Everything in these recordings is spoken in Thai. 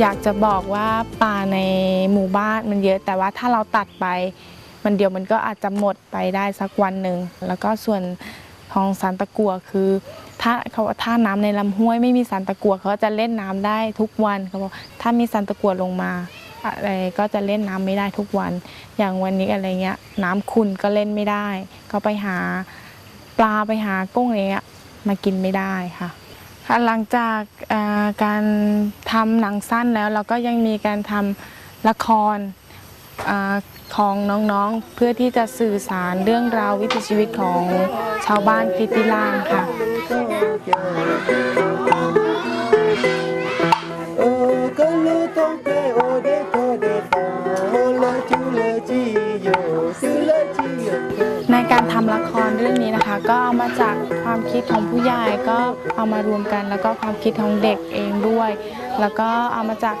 อยากจะบอกว่าป่าในหมู่บ้านมันเยอะ แต่ว่าถ้าเราตัดไป มันเดียวมันก็อาจจะหมดไปได้สักวันหนึ่งแล้วก็ส่วนของสารตะกัวคือ ถ้าเขาว่าถ้าน้ำในลำห้วยไม่มีสารตะกัวเขาจะเล่นน้ำได้ทุกวันเขาบอกถ้ามีสารตะกัวลงมาอะไรก็จะเล่นน้ำไม่ได้ทุกวัน อย่างวันนี้อะไรเงี้ย น้ำขุ่นก็เล่นไม่ได้ ก็ไปหาปลาไปหากุ้งอะไรเงี้ยมากินไม่ได้ค่ะ ค่ะหลังจากการทำหนังสั้นแล้วเราก็ยังมีการทำละครอของน้องๆ เพื่อที่จะสื่อสารเรื่องราววิถีชีวิตของชาวบ้านกิติล่างค่ะในการทำละครเรื่องนี้นะคะ ก็เอามาจาก ความคิดของผู้ใหญ่ก็เอามารวมกัน แล้วก็ความคิดของเด็กเองด้วย แล้วก็เอามาจาก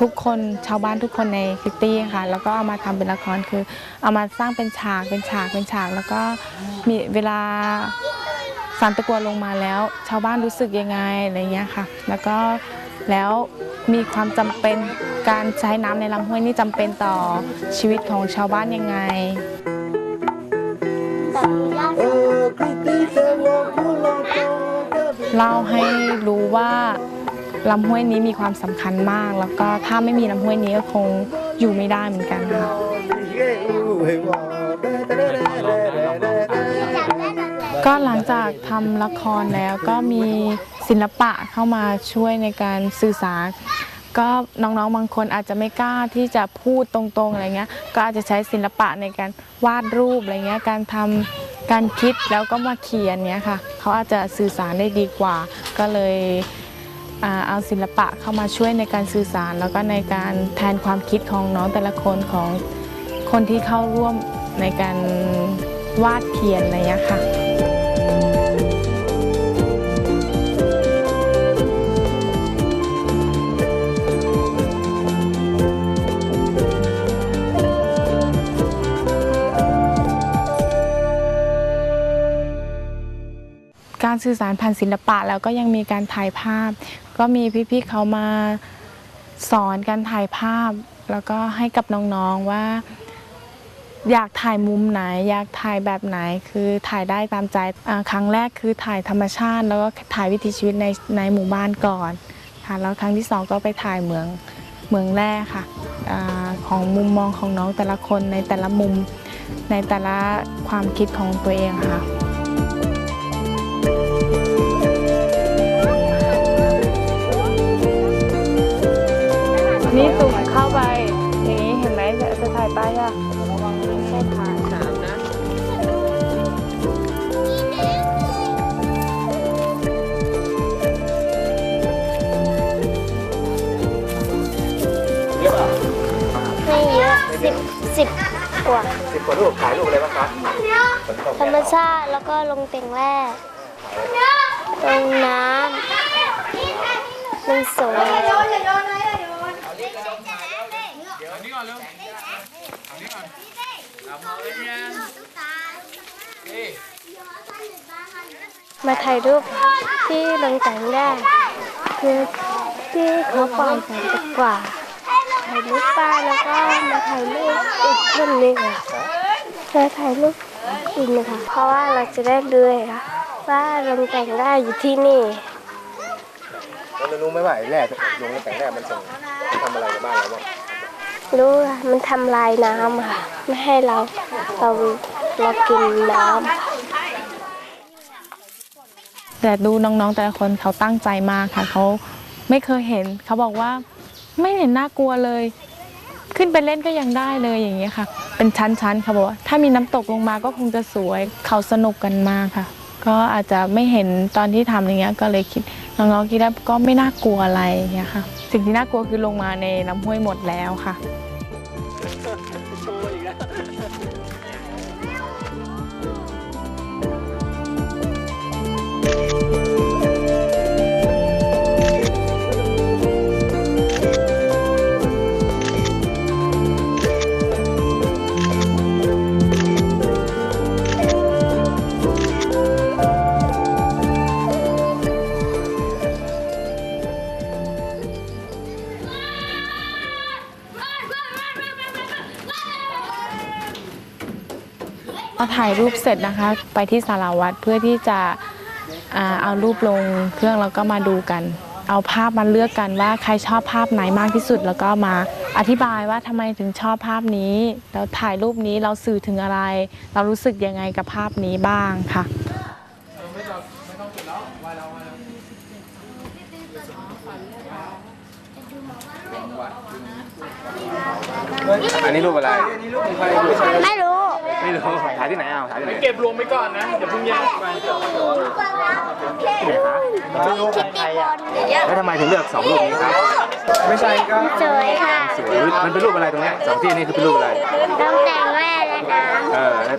ทุกคนชาวบ้านทุกคนในคิตตี้ค่ะ แล้วก็เอามาทำเป็นละครคือ เอามาสร้างเป็นฉากเป็นฉากเป็นฉาก แล้วก็มีเวลาสารตะกัวลงมาแล้ว ชาวบ้านรู้สึกยังไงอะไรเงี้ยค่ะ แล้วก็แล้วมีความจำเป็นการใช้น้ำในลำห้วยนี่จำเป็นต่อชีวิตของชาวบ้านยังไง เล่าให้รู้ว่าลำห้วยนี้มีความสำคัญมาก แล้วก็ถ้าไม่มีลำห้วยนี้ก็คงอยู่ไม่ได้เหมือนกันค่ะก็หลังจากทำละครแล้วก็มีศิลปะเข้ามาช่วยในการสื่อสาร ก็น้องๆบางคนอาจจะไม่กล้าที่จะพูดตรงๆอะไรเงี้ยก็อาจจะใช้ศิลปะในการวาดรูปอะไรเงี้ยการทำการคิดแล้วก็มาเขียนเนี้ยค่ะเขาอาจจะสื่อสารได้ดีกว่า ก็เลยเอาศิลปะเข้ามาช่วยในการสื่อสาร แล้วก็ในการแทนความคิดของน้องแต่ละคนของคนที่เข้าร่วมในการวาดเขียนอะไรเงี้ยค่ะ การสื่อสารผ่านศิลปะ แล้วก็ยังมีการถ่ายภาพ ก็มีพี่ๆเขามาสอนการถ่ายภาพ แล้วก็ให้กับน้องๆว่า อยากถ่ายมุมไหน อยากถ่ายแบบไหนคือถ่ายได้ตามใจครั้งแรกคือถ่ายธรรมชาติ แล้วก็ถ่ายวิถีชีวิตในในหมู่บ้านก่อนค่ะแล้วครั้งที่สองก็ไปถ่ายเมืองเมืองแร่ค่ะอของมุมมองของน้องแต่ละคนในแต่ละมุมในแต่ละความคิดของตัวเองค่ะ นี่ตุ่มเข้าไป อย่างนี้เห็นไหมจะจะถ่ายไปอะไม่ใช่ถ่ายสามนะเยอะอะไม่เยอะสิบสิบกว่าสิบกว่ารูปถ่ายรูปอะไรบ้างครับ ธรรมชาติแล้วก็ลงเต็งแร่ ลงน้ำมันสวยมาถ่ายรูปที่ลงแต่งแร่คือที่เขาปล่อยแสงกว่าถ่ายรูปป้าแล้วก็มาถ่ายรูปอีกคนหนึงค่ะจะถ่ายรูปอีกหนึงค่ะเพราะว่าเราจะได้ดูเลยค่ะ ว่าโรงแต่งได้อยู่ที่นี่เรารู้ไหมว่าไอ้แร่ลงแต่งแร่มันส่งมันทำอะไรกับบ้านเราบ้างรู้ค่ะมันทำลายน้ำค่ะ ไม่ให้เราเราเรากินน้ำแต่ดูน้องๆแต่ละคนเขาตั้งใจมากค่ะเขาไม่เคยเห็น เขาบอกว่าไม่เห็นน่ากลัวเลย ขึ้นไปเล่นก็ยังได้เลยอย่างเงี้ยค่ะ เป็นชั้นๆค่ะบอกว่าถ้ามีน้ำตกลงมาก็คงจะสวย เขาสนุกกันมากค่ะ ก็อาจจะไม่เห็นตอนที่ทำอะไรเงี้ยก็เลยคิดน้องๆคิดว่าก็ไม่น่ากลัวอะไรอย่างเงี้ยค่ะ สิ่งที่น่ากลัวคือลงมาในลำห้วยหมดแล้วค่ะ พอถ่ายรูปเสร็จนะคะ ไปที่สารวัตรเพื่อที่จะอ่าเอารูปลงเครื่องแล้วก็มาดูกัน เอาภาพมาเลือกกันว่าใครชอบภาพไหนมากที่สุดแล้วก็มาอธิบายว่าทำไมถึงชอบภาพนี้แล้วถ่ายรูปนี้เราสื่อถึงอะไร เรารู้สึกยังไงกับภาพนี้บ้างค่ะอันนี้รูปอะไรไม่รู้ ไม่รู้ถ่ายที่ไหนเอาถ่ายที่ไหนเก็บรวมไว้ก่อนนะอย่าเพิ่งแยกไปที่ไหนคะคิดดีบอลแล้วทำไมถึงเลือกสองรูปนี้ครับไม่ใช่ก็สวยค่ะสวยมันเป็นรูปอะไรตรงเนี้ยสองที่นี่คือเป็นรูปอะไรต้องแต่งแม่และน้เออแล้ว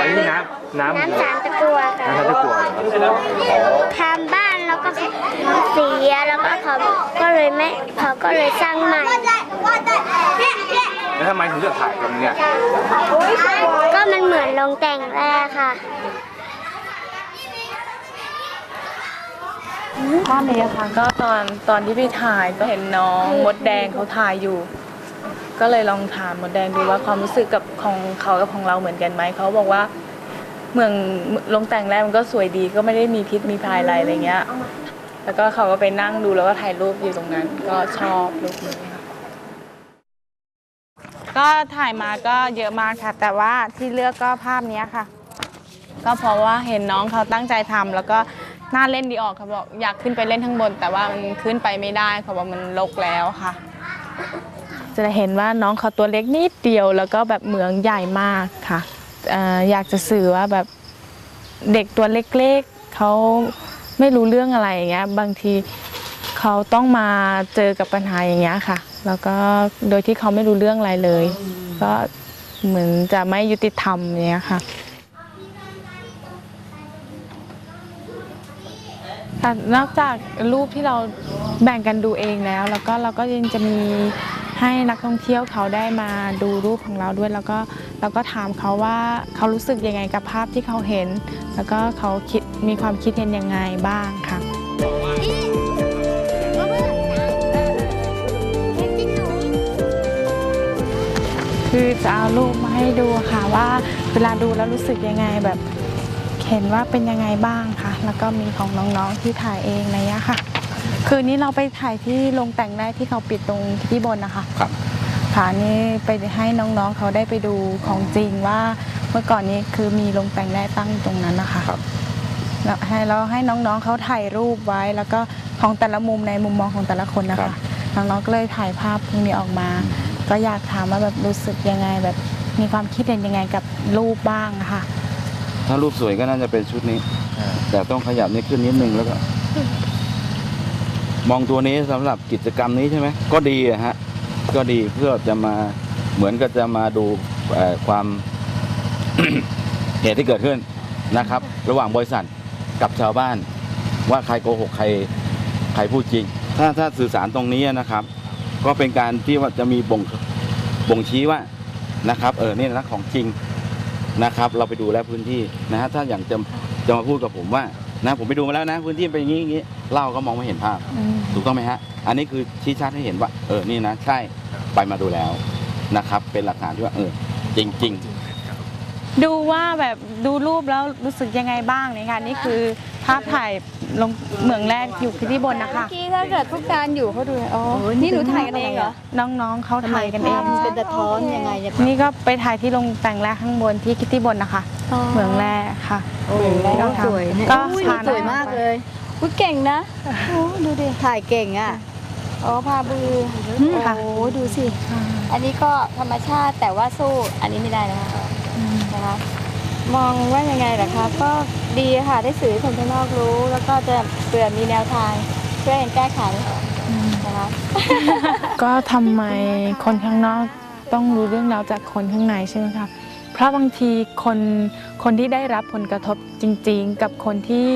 อันนี้น้ำน้ำำน้ำสารตะกัวค่ะน้ำตะกั่วเหรอทำบ้านแล้วก็เสียแล้วก็เขาก็เลยไม่เขาก็เลยสร้างใหม่ แล้วทำไมถึงเลือกถ่ายตรงเนี้ยก็มันเหมือนลงแต่งแรกค่ะภาพนี้ค่ะก็ตอนตอนที่ไปถ่ายก็เห็นน้องมดแดงเขาถ่ายอยู่ ก็เลยลองถามมดแดงดูว่าความรู้สึกกับของเขากับของเราเหมือนกันไหมเขาบอกว่าเมืองลงแต่งแรกมันก็สวยดีก็ไม่ได้มีพิษมีภัยอะไรอะไรเงี้ย แล้วก็เขาก็ไปนั่งดูแล้วก็ถ่ายรูปอยู่ตรงนั้น ก็ชอบรูปนี้ค่ะ ก็ถ่ายมาก็เยอะมากค่ะ แต่ว่าที่เลือกก็ภาพเนี้ยค่ะ ก็เพราะว่าเห็นน้องเขาตั้งใจทำแล้วก็น่าเล่นดีออกเขาบอกอยากขึ้นไปเล่นข้างบน แต่ว่ามันขึ้นไปไม่ได้เขาบอกมันลกแล้วค่ะ จะเห็นว่าน้องเขาตัวเล็กนิดเดียว แล้วก็แบบเหมืองใหญ่มากค่ะเอ่ออยากจะสื่อว่าแบบเด็กตัวเล็กๆเขาไม่รู้เรื่องอะไรอย่างเงี้ยบางทีเขาต้องมาเจอกับปัญหาอย่างเงี้ยค่ะ แล้วก็โดยที่เขาไม่รู้เรื่องอะไรเลย ก็เหมือนจะไม่ยุติธรรมอย่างเงี้ยค่ะค่ะนอกจากรูปที่เราแบ่งกันดูเองแล้ว แล้วก็เราก็ยังจะมีให้นักท่องเที่ยวเขาได้มาดูรูปของเราด้วย แล้วก็เราก็ถามเขาว่าเขารู้สึกยังไงกับภาพที่เขาเห็น แล้วก็เขาคิดมีความคิดเห็นยังไงบ้างค่ะ คือจะเอารูปมาให้ดูค่ะว่าเวลาดูแล้วรู้สึกยังไงแบบเห็นว่าเป็นยังไงบ้างค่ะแล้วก็มีของน้องๆที่ถ่ายเองอะไรเงี้ยค่ะ คืนนี้เราไปถ่ายที่โรงแต่งแรกที่เขาปิดตรงที่บนนะคะครับค่ะนี่ไปให้น้องๆเขาได้ไปดูของจริงว่าเมื่อก่อนนี้คือมีโรงแต่งแรกตั้งอยู่ตรงนั้นนะคะครับแล้วให้เราให้น้องๆเขาถ่ายรูปไว้ แล้วก็ของแต่ละมุมในมุมมองของแต่ละคนนะครัคะบน้องๆก็เลยถ่ายภาพพวกนี้ออกมา ก็อยากถามว่าแบบรู้สึกยังไงแบบมีความคิดเห็นยังไงกับรูปบ้างอะค่ะ ถ้ารูปสวยก็น่าจะเป็นชุดนี้ แต่ต้องขยับนี้ขึ้นนิดนึงแล้วก็ มองตัวนี้สำหรับกิจกรรมนี้ใช่ไหมก็ดีอะฮะ ก็ดีเพื่อจะมาเหมือนกับจะมาดูเอ่อความเหตุที่เกิดขึ้นนะครับ ระหว่างบริษัทกับชาวบ้าน ว่าใครโกหกใครใครพูดจริง ถ้าถ้าสื่อสารตรงนี้นะครับ ก็เป็นการที่ว่าจะมีบ่งบ่งชี้ว่านะครับ เออนี่นะของจริงนะครับ เราไปดูแล้วพื้นที่นะฮะถ้าอย่างจะจะมาพูดกับผมว่านะผมไปดูมาแล้วนะ พื้นที่เป็นอย่างนี้อย่างนี้เล่าก็มองไม่เห็นภาพอืมถูกต้องไหมฮะ อันนี้คือชี้ชัดให้เห็นว่า เออนี่นะ ใช่ไปมาดูแล้วนะครับ เป็นหลักฐานที่ว่าเออจริงๆดูว่าแบบดูรูปแล้วรู้สึกยังไงบ้างเนี่ยค่ะนี่คือ ภาพถ่ายลงเหมืองแรกอยู่ที่บนนะคะ เมื่อกี้ถ้าเกิดผู้การอยู่เขาดูอ๋อนี่หนูถ่ายกันเองเหรอ น้องๆเขาถ่ายกันเองภาพเป็นสะท้อนยังไงเนี่ยนี่ก็ไปถ่ายที่โรงแต่งแรกข้างบนที่คิตตี้บนนะคะเหมืองแรกค่ะโอ้โหก็ทำสวยเนี่ยก็อุ้ยพาสวยมากเลยอุ้ยเก่งนะโอ้ดูดิ ถ่ายเก่งอะ อ๋อพาบือค่ะโอ้ดูสิ อันนี้ก็ธรรมชาติแต่ว่าสู้ อันนี้ไม่ได้นะคะนะคะ มองว่ายังไงล่ะคะ ก็ดีค่ะได้สื่อให้คนข้างนอกรู้ แล้วก็จะเผื่อมีแนวทางช่วยกันแก้ไขนะคะก็ทำไมคนข้างนอกต้องรู้เรื่องราวจากคนข้างในใช่ไหมคะเพราะบางทีคนคนที่ได้รับผลกระทบจริง ๆ กับคนที่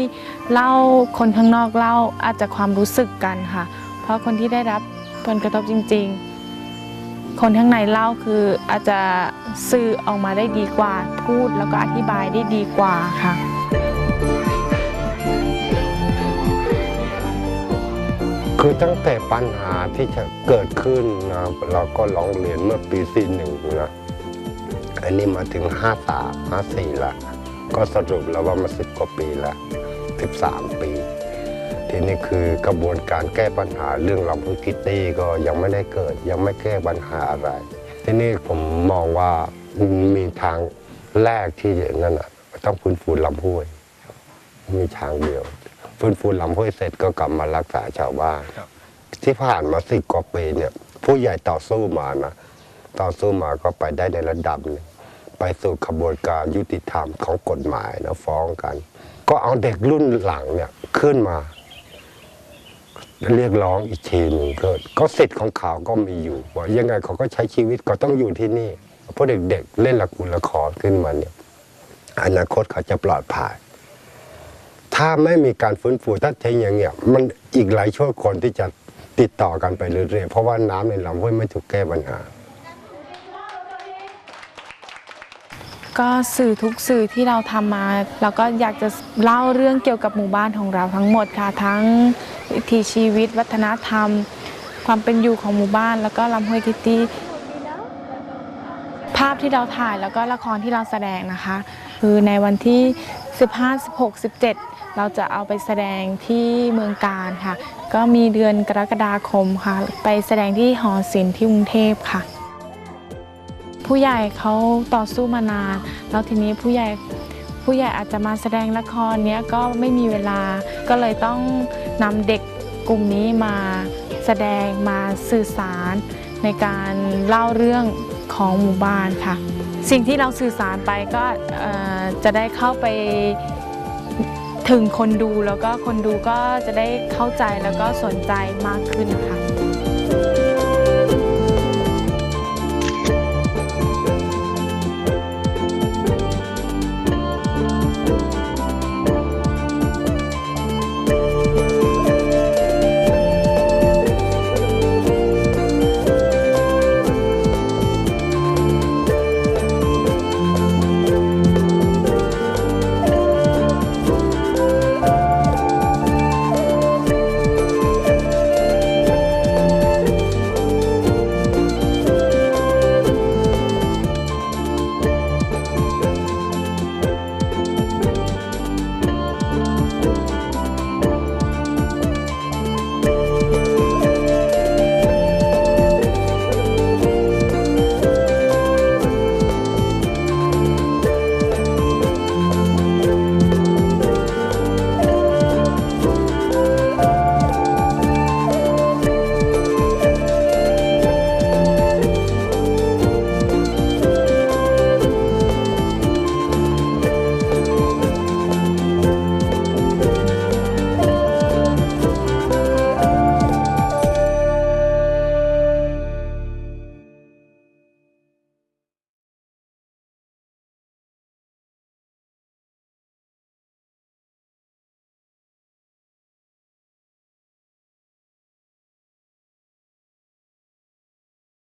เล่าคนข้างนอกเล่าอาจจะความรู้สึกกันค่ะ เพราะคนที่ได้รับผลกระทบจริง ๆ คนข้างในเล่าคืออาจจะสื่อออกมาได้ดีกว่า พูดแล้วก็อธิบายได้ดีกว่าค่ะคือตั้งแต่ปัญหาที่จะเกิดขึ้นนะเราก็ร้องเรียนเมื่อปีสี่หนึ่งนะอันนี้มาถึงห้าสามห้าสี่ละ ก็สรุปแล้วว่ามาสิบกว่าปีละสิบสามปี ทีนี้คือกระบวนการแก้ปัญหาเรื่องลำพูคิตตี้ก็ยังไม่ได้เกิด ยังไม่แก้ปัญหาอะไร ทีนี้ผมมองว่ามีทางแรกที่นั่นอะต้องฟื้นฟูลำห้วย มีทางเดียวฟื้นฟูลำห้วยเสร็จก็กลับมารักษาชาวบ้านที่ผ่านมาสิบกว่าปีเนี่ย ผู้ใหญ่ต่อสู้มานะต่อสู้มาก็ไปได้ในระดับหนึงไปสู่ขบวนการยุติธรรมของกฎหมายนะฟ้องกัน ก็เอาเด็กรุ่นหลังเนี่ยขึ้นมา เรียกร้องอีกทีหนึ่งก็ก็สิทธิ์ของเขาก็มีอยู่ ว่ายังไงเขาก็ใช้ชีวิตก็ต้องอยู่ที่นี่เพราะเด็กๆเล่นละครละครขึ้นมาเนี่ยอนาคตเขาจะปลอดภัยถ้าไม่มีการฟื้นฟูถ้าทิ้งอย่างเงี้ยมันอีกหลายชั่วคนที่จะติดต่อกันไปเรื่อยๆเพราะว่าน้ำในลำห้วยไม่ถูกแก้ปัญหา ก็สื่อทุกสื่อที่เราทำมาเราก็อยากจะเล่าเรื่องเกี่ยวกับหมู่บ้านของเราทั้งหมดค่ะทั้งวิถีชีวิต วัฒนธรรม ความเป็นอยู่ของหมู่บ้าน แล้วก็ลำห้วยคิตตี้ภาพที่เราถ่ายแล้วก็ละครที่เราแสดงนะคะ คือในวันที่ 15 16 17 เราจะเอาไปแสดงที่เมืองการค่ะ ก็มีเดือนกรกฎาคมค่ะ ไปแสดงที่หอศิลป์ที่กรุงเทพค่ะ ผู้ใหญ่เขาต่อสู้มานาน แล้วทีนี้ผู้ใหญ่ผู้ใหญ่อาจจะมาแสดงละครเนี้ยก็ไม่มีเวลา ก็เลยต้องนำเด็กกลุ่มนี้มาแสดงมาสื่อสารในการเล่าเรื่องของหมู่บ้านค่ะ สิ่งที่เราสื่อสารไปก็จะได้เข้าไปถึงคนดูแล้วก็คนดูก็จะได้เข้าใจแล้วก็สนใจมากขึ้นนะคะ